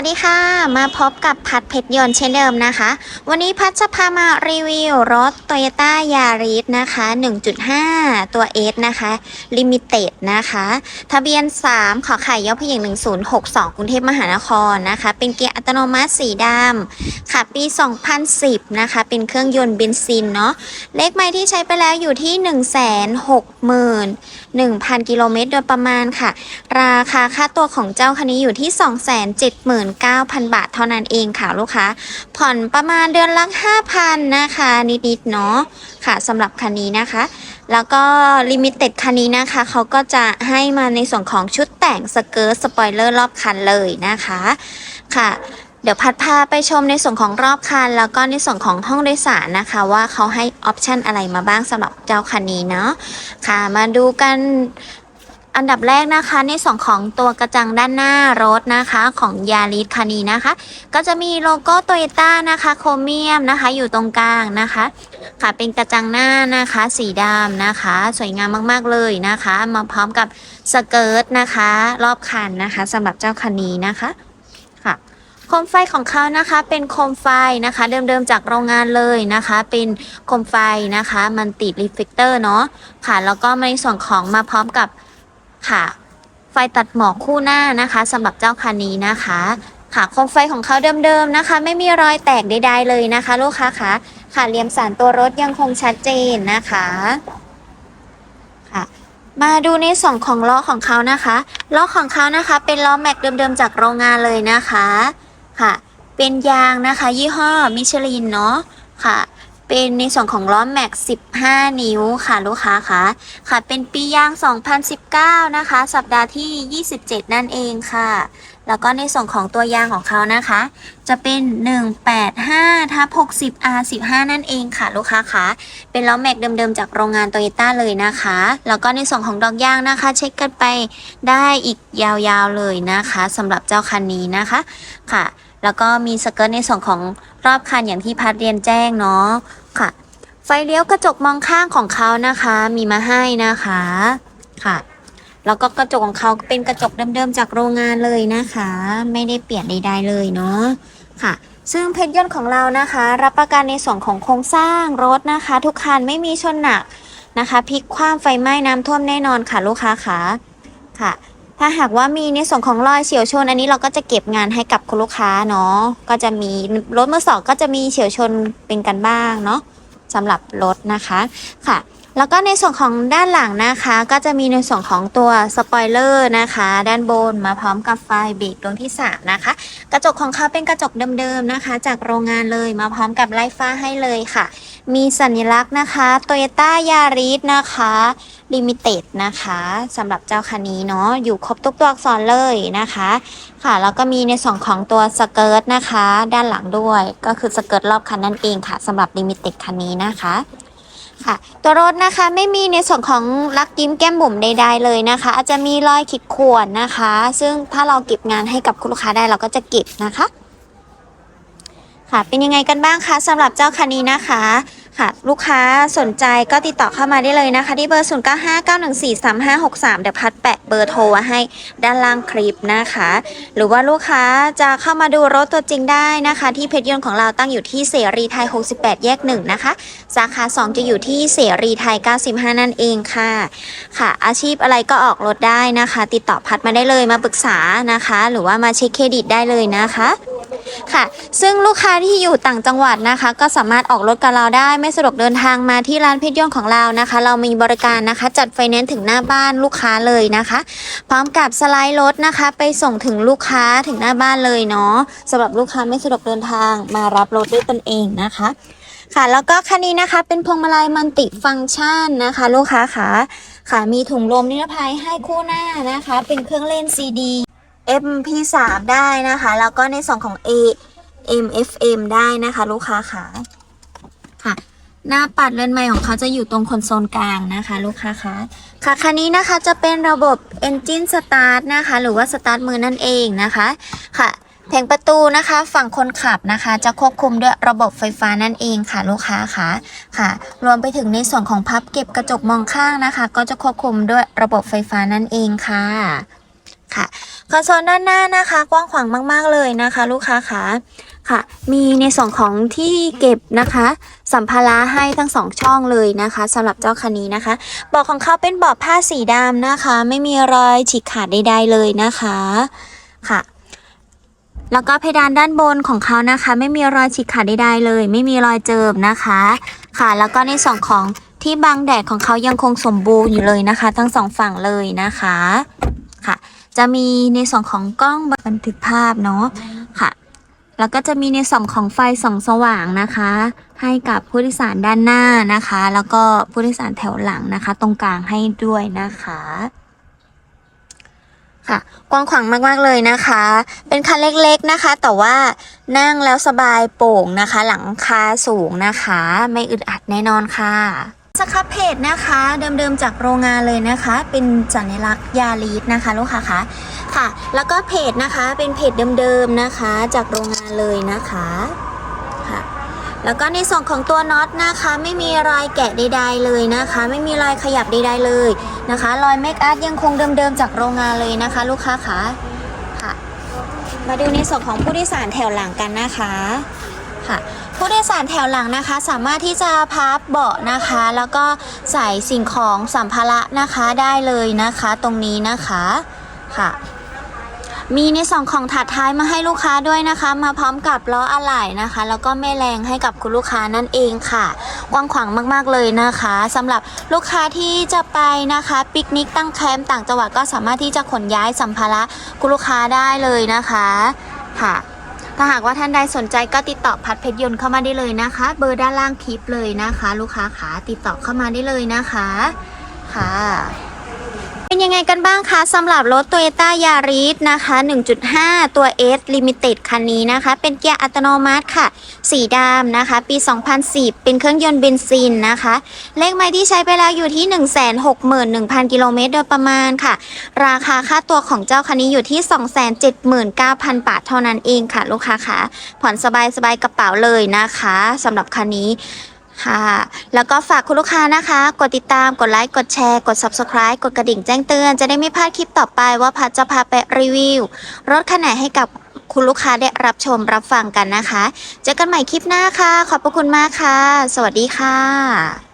วัสดีค่ะ มาพบกับพัดเพชรยนต์เช่นเดิมนะคะ วันนี้พัดจะพามารีวิวรถ Toyota Yaris นะคะ 1.5 ตัว S นะคะ Limited นะคะ ทะเบียน 3 ขอไข่ย่อพยิง1062 กรุงเทพมหานครนะคะ เป็นเกียร์อัตโนมัติสีดำค่ะปี 2010 นะคะ เป็นเครื่องยนต์เบนซินเนาะเลขไม้ที่ใช้ไปแล้วอยู่ที่61,000 กิโลเมตรโดยประมาณค่ะ ราคาค่าตัวของเจ้าคันนี้อยู่ที่ 279,000 บาทเท่านั้นเองค่ะลูกค้า ผ่อนประมาณเดือนละ 5,000 นะคะ นิดๆเนาะค่ะสำหรับคันนี้นะคะ แล้วก็ลิมิเต็ดคันนี้นะคะเขาก็จะให้มาในส่วนของชุดแต่งสเกิร์ตสปอยเลอร์รอบคันเลยนะคะค่ะ ดี๋ยวพัดพาไปชมในส่วนของรอบคัน แล้วก็ในส่วนของห้องโดยสารนะคะ ว่าเขาให้ออปชันอะไรมาบ้างสำหรับเจ้าคันนี้เนาะค่ะมาดูกันอันดับแรกนะคะในส่วนของตัวกระจังด้านหน้ารถนะคะของยาริสคันนี้นะคะ ก็จะมีโลโก้โตโยต้านะคะโครเมียมนะคะ อยู่ตรงกลางนะคะ ค่ะเป็นกระจังหน้านะคะ สีดำนะคะ สวยงามมากๆเลยนะคะ มาพร้อมกับสเกิร์ตนะคะ รอบคันนะคะสำหรับเจ้าคันนี้นะคะค่ะ โคมไฟของเขานะคะเป็นโคมไฟนะคะ เดิมๆจากโรงงานเลยนะคะ เป็นโคมไฟนะคะมันติดรีเฟกเตอร์เนาะค่ะแล้วก็ในส่วนของมาพร้อมกับค่ะ ไฟตัดหมอกคู่หน้านะคะสำหรับเจ้าคันนี้นะคะค่ะโคมไฟของเขาเดิมๆนะคะ ไม่มีรอยแตกใดๆเลยนะคะ ลูกค้าคะค่ะเหลี่ยมสารตัวรถยังคงชัดเจนนะคะค่ะมาดูในส่วนของล้อของเขานะคะล้อของเขานะคะ เป็นล้อแม็กเดิมๆจากโรงงานเลยนะคะ ค่ะ เป็นยางนะคะ ยี่ห้อมิชลินเนาะค่ะ เป็นในส่วนของล้อแม็ก 15 นิ้วค่ะลูกค้าคะค่ะ เป็นปียาง 2019 นะคะ สัปดาห์ที่ 27 นั่นเองค่ะ แล้วก็ในส่วนของตัวยางของเขานะคะ จะเป็น 185ทับ60 R15 นั่นเองค่ะลูกค้าคะเป็นล้อแม็กเดิมๆ จากโรงงานโตโยต้าเลยนะคะ แล้วก็ในส่วนของดอกยางนะคะ เช็คกันไปได้อีกยาวๆเลยนะคะสำหรับเจ้าคันนี้นะคะค่ะ แล้วก็มีสเกิร์ตในส่วนของรอบคันอย่างที่พัดเรียนแจ้งเนาะค่ะ ไฟเลี้ยวกระจกมองข้างของเขานะคะ มีมาให้นะคะค่ะ แล้วก็กระจกของเขาเป็นกระจกเดิมๆจากโรงงานเลยนะคะ ไม่ได้เปลี่ยนใดๆเลยเนาะค่ะ ซึ่งเพชรยนต์ของเรานะคะ รับประกันในส่วนของโครงสร้างรถนะคะ ทุกคันไม่มีชนหนักนะคะพลิกคว่ำไฟไหม้น้ำท่วมแน่นอนค่ะลูกค้าคะค่ะ ถ้าหากว่ามีในส่วนของรอยเฉียวชน อันนี้เราก็จะเก็บงานให้กับคุณลูกค้าเนาะก็จะมีรถมือสองก็จะมีเฉียวชนเป็นกันบ้างเนาะสำหรับรถนะคะค่ะ แล้วก็ในส่วนของด้านหลังนะคะ ก็จะมีในส่วนของตัวสปอยเลอร์นะคะ ด้านบนมาพร้อมกับไฟเบรกดวงที่3นะคะ กระจกของเขาเป็นกระจกเดิมๆนะคะ จากโรงงานเลยมาพร้อมกับไล่ฟ้าให้เลยค่ะ มีสัญลักษณ์นะคะ Toyota Yaris นะคะ Limited นะคะสำหรับเจ้าคันนี้เนาะอยู่ครบทุกตัวอักษรเลยนะคะ ค่ะแล้วก็มีในส่วนของตัวสเกิร์ตนะคะ ด้านหลังด้วยก็คือสเกิร์ตรอบคันนั่นเองค่ะสำหรับ Limited คันนี้นะคะค่ะตัวรถนะคะไม่มีในส่วนของลักยิ้มแก้มบุ๋มใดๆเลยนะคะ อาจจะมีรอยขีดข่วนนะคะ ซึ่งถ้าเราเก็บงานให้กับคุณลูกค้าได้เราก็จะเก็บนะคะ ค่ะเป็นยังไงกันบ้างคะสำหรับเจ้าคันนี้นะคะ ค่ะลูกค้าสนใจก็ติดต่อเข้ามาได้เลยนะคะ ที่เบอร์ 0959143563 เดี๋ยวพัดแปะเบอร์โทรให้ด้านล่างคลิปนะคะ หรือว่าลูกค้าจะเข้ามาดูรถตัวจริงได้นะคะ ที่เพจยนต์ของเราตั้งอยู่ที่เสรีไทย 68 แยก 1 นะคะ สาขา 2 จะอยู่ที่เสรีไทย 95 นั่นเองค่ะ ค่ะ อาชีพอะไรก็ออกรถได้นะคะ ติดต่อพัดมาได้เลยมาปรึกษานะคะ หรือว่ามาเช็คเครดิตได้เลยนะคะ ค่ะ ซึ่งลูกค้าที่อยู่ต่างจังหวัดนะคะ ก็สามารถออกรถกับเราได้ไม่สะดวกเดินทางมาที่ร้านเพชรยนต์ของเรานะคะ เรามีบริการนะคะ จัดไฟแนนซ์ถึงหน้าบ้านลูกค้าเลยนะคะ พร้อมกับสไลด์รถนะคะ ไปส่งถึงลูกค้าถึงหน้าบ้านเลยเนาะสำหรับลูกค้าไม่สะดวกเดินทางมารับรถด้วยตนเองนะคะค่ะแล้วก็คันนี้นะคะเป็นพวงมาลัยมัลติฟังก์ชันนะคะ ลูกค้าค่ะค่ะมีถุงลมนิรภัยให้คู่หน้านะคะ เป็นเครื่องเล่น CD MP3 ได้นะคะ แล้วก็ในส่วนของ A MFM ได้นะคะ ลูกค้าค่ะค่ะ หน้าปัดเรือนไม้ของเขาจะอยู่ตรงคอนโซลกลางนะคะ ลูกค้าคะค่ะคันนี้นะคะจะเป็นระบบ Engine Start นะคะ หรือว่า Start มือนั่นเองนะคะค่ะแผงประตูนะคะฝั่งคนขับนะคะ จะควบคุมด้วยระบบไฟฟ้านั่นเองค่ะลูกค้าค่ะค่ะ รวมไปถึงในส่วนของพับเก็บกระจกมองข้างนะคะ ก็จะควบคุมด้วยระบบไฟฟ้านั่นเองค่ะ ค่ะ คอนโซลด้านหน้านะคะ กว้างขวางมาก ๆ เลยนะคะ ลูกค้าคะค่ะ มีในส่วนของที่เก็บนะคะ สัมภาระให้ทั้งสองช่องเลยนะคะสำหรับเจ้าคันนี้นะคะเบาะของเขาเป็นเบาะผ้าสีดำนะคะ ไม่มีรอยฉีกขาดใดๆเลยนะคะค่ะแล้วก็เพดานด้านบนของเขานะคะ ไม่มีรอยฉีกขาดใดๆเลย ไม่มีรอยเจิมนะคะ ค่ะ แล้วก็ในส่วนของที่บังแดดของเขายังคงสมบูรณ์อยู่เลยนะคะ ทั้งสองฝั่งเลยนะคะ จะมีในส่วนของกล้องบันทึกภาพเนาะค่ะ แล้วก็จะมีในส่วนของไฟส่องสว่างนะคะ ให้กับผู้โดยสารด้านหน้านะคะ แล้วก็ผู้โดยสารแถวหลังนะคะ ตรงกลางให้ด้วยนะคะค่ะกว้างขวางมากๆเลยนะคะ เป็นคันเล็กๆนะคะ แต่ว่านั่งแล้วสบายโป่งนะคะ หลังคาสูงนะคะ ไม่อึดอัดแน่นอนค่ะ สครับเพจนะคะ เดิมๆจากโรงงานเลยนะคะ เป็นสัญลักษณ์ยาลีดนะคะลูกค้าคะค่ะ แล้วก็เพจนะคะเป็นเพจเดิมๆนะคะ จากโรงงานเลยนะคะค่ะ แล้วก็ในส่วนของตัวน็อตนะคะ ไม่มีรอยแกะใดๆเลยนะคะ ไม่มีรอยขยับใดๆเลยนะคะรอยเมคอัพยังคงเดิมๆจากโรงงานเลยนะคะ ลูกค้าคะค่ะ มาดูในส่วนของผู้โดยสารแถวหลังกันนะคะ ค่ะ ผู้โดยสารแถวหลังนะคะ สามารถที่จะพับเบาะนะคะ แล้วก็ใส่สิ่งของสัมภาระนะคะได้เลยนะคะตรงนี้นะคะค่ะมีในส่วนของถาดท้ายมาให้ลูกค้าด้วยนะคะ มาพร้อมกับล้ออะไหล่นะคะ แล้วก็แม่แรงให้กับคุณลูกค้านั่นเองค่ะกว้างขวางมากๆเลยนะคะสำหรับลูกค้าที่จะไปนะคะปิกนิกตั้งแคมป์ต่างจังหวัดก็สามารถที่จะขนย้ายสัมภาระคุณลูกค้าได้เลยนะคะค่ะ ถ้าหากว่าท่านใดสนใจก็ติดต่อพัดเพชรยนต์เข้ามาได้เลยนะคะ เบอร์ด้านล่างคลิปเลยนะคะ ลูกค้าขาติดต่อเข้ามาได้เลยนะคะค่ะ เป็นยังไงกันบ้างคะสำหรับรถ Toyota Yaris นะคะ 1.5 ตัว S Limited คันนี้นะคะ เป็นเกียร์อัตโนมัติค่ะ สีดำนะคะ ปี 2010 เป็นเครื่องยนต์เบนซินนะคะ เลขไม้ที่ใช้ไปแล้วอยู่ที่ 161,000 กิโลเมตรโดยประมาณค่ะ ราคาค่าตัวของเจ้าคันนี้อยู่ที่ 279,000 บาทเท่านั้นเองค่ะ ลูกค้าคะผ่อนสบายๆกระเป๋าเลยนะคะสำหรับคันนี้ ค่ะ แล้วก็ฝากคุณลูกค้านะคะ กดติดตาม กดไลค์ กดแชร์ กด subscribe กดกระดิ่งแจ้งเตือน จะได้ไม่พลาดคลิปต่อไปว่าพัดจะพาไปรีวิว รถคันไหนให้กับคุณลูกค้าได้รับชมรับฟังกันนะคะ เจอกันใหม่คลิปหน้าค่ะ ขอบพระคุณมากค่ะ สวัสดีค่ะ